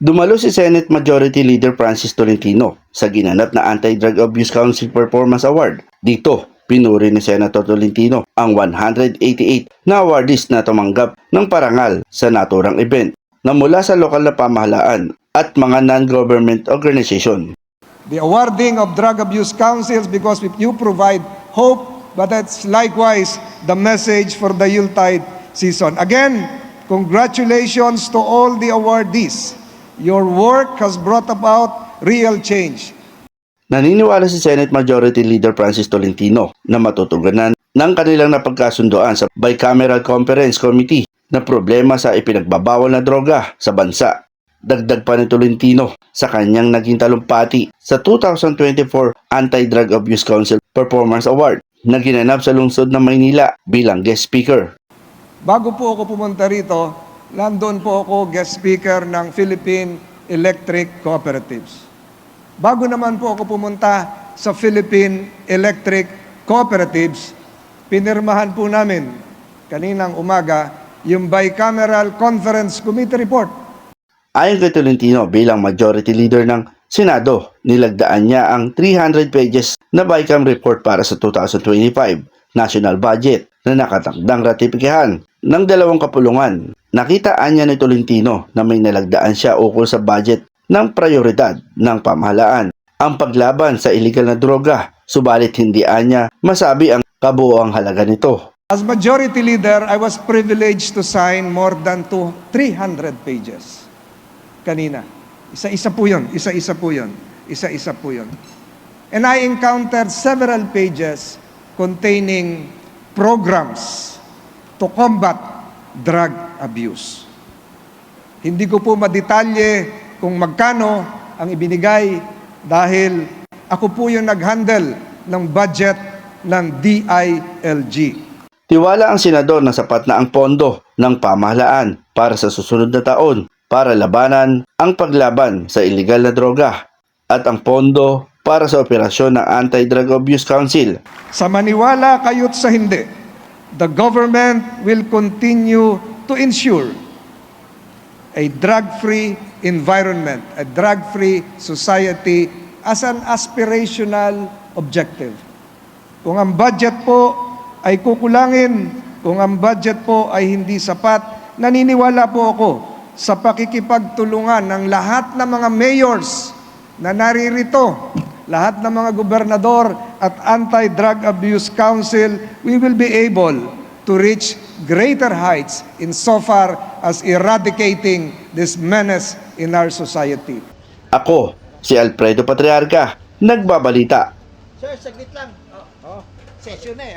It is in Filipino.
Dumalo si Senate Majority Leader Francis Tolentino sa ginanap na Anti-Drug Abuse Council Performance Award. Dito, pinuri ni Senator Tolentino ang 188 na awardees na tumanggap ng parangal sa naturang event na mula sa lokal na pamahalaan at mga non-government organization. the awarding of drug abuse councils because you provide hope, but that's likewise the message for the Yuletide season. Again, congratulations to all the awardees. Your work has brought about real change. Naniniwala si Senate Majority Leader Francis Tolentino na matutugunan ng kanilang napagkasundoan sa Bicameral Conference Committee na problema sa ipinagbabawal na droga sa bansa. Dagdag pa ni Tolentino sa kanyang naging talumpati sa 2024 Anti-Drug Abuse Council Performance Award na ginanap sa lungsod ng Maynila bilang guest speaker. Bago po ako pumunta rito, nandun po ako guest speaker ng Philippine Electric Cooperatives. Bago naman po ako pumunta sa Philippine Electric Cooperatives, pinirmahan po namin kaninang umaga yung Bicameral Conference Committee Report. Ayon kay Tolentino bilang majority leader ng Senado, nilagdaan niya ang 300 pages na BICAM report para sa 2025 national budget na nakatakdang ratipikahan ng dalawang kapulungan. Nakitaan niya ni Tolentino na may nalagdaan siya ukol sa budget ng prioridad ng pamahalaan ang paglaban sa illegal na droga, subalit hindi anya masabi ang kabuoang halaga nito. As majority leader, I was privileged to sign more than to 300 pages kanina. Isa-isa po yun, isa-isa po yun, isa-isa po yun. And I encountered several pages containing programs to combat drug abuse. Hindi ko po madetalye kung magkano ang ibinigay dahil ako po yung nag-handle ng budget ng DILG. Tiwala ang senador na sapat na ang pondo ng pamahalaan para sa susunod na taon para labanan ang paglaban sa illegal na droga at ang pondo para sa operasyon ng Anti-Drug Abuse Council. Sa maniwala kayo't sa hindi, the government will continue to ensure a drug-free environment, a drug-free society as an aspirational objective. Kung ang budget po ay kukulangin, kung ang budget po ay hindi sapat, naniniwala po ako sa pakikipagtulungan ng lahat ng mga mayors na naririto, lahat ng mga gobernador at Anti-Drug Abuse Council, we will be able to reach greater heights in so far as eradicating this menace in our society. Ako, si Alfredo Patriarca, nagbabalita. Sir, saglit lang. Oh, oh. Session na eh.